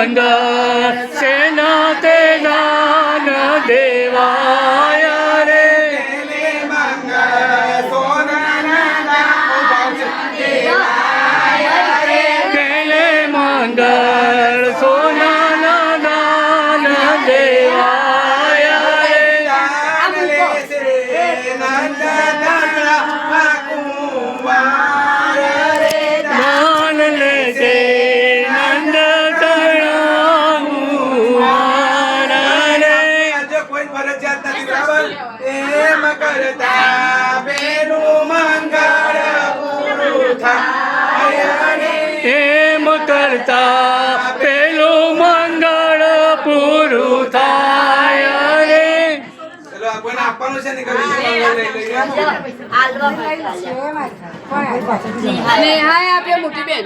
મંગળ કરતા બેનું મંગળ પૂરું થાય એમ કરતા પેલું મંગળ પૂરું થાય રે આપવાનું છે ને બીજું મંગળ લઈ લઈએ. નેહાએ આપ્યો મોટી બેન.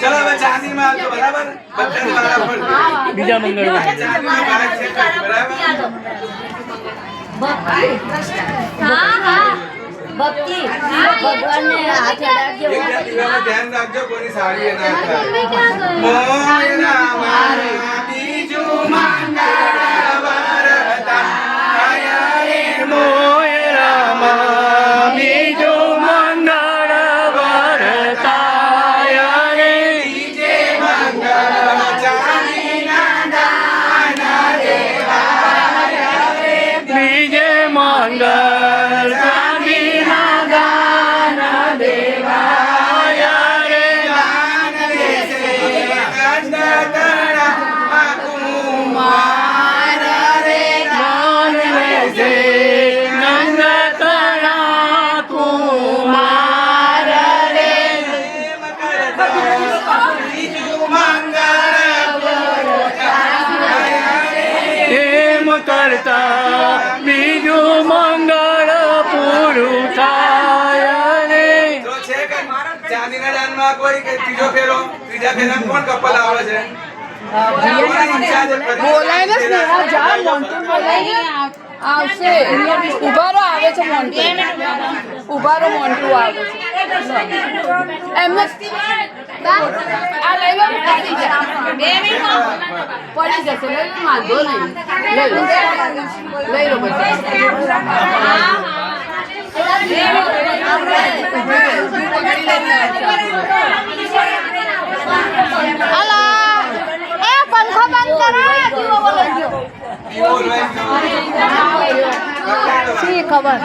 ચલો હવે ચાંદીમાં આવજો બરાબર? બધાને બીજા મંગળવાર. બરાબર? ભક્તિ ભગવાનને હાથ અડાડજો ધ્યાન રાખજો કોની સાડી ના બીજું કરતા બીજું મંગળ પૂરું થાય રે ચાંદીના દાનમાં કોઈ કે ત્રીજો ફેરો ત્રીજા ફેરામાં કોણ કપલ આવે છે? ને બોલાય. આવશે. ઉભારો આવે છે મોન્ટુ. ઉભારો મોન્ટુ આવે છે. એમને આ લઈ લો પડી જશે. લઈ લો વાંધો નહીં. લઈ લો. લઈ લો. ખબર?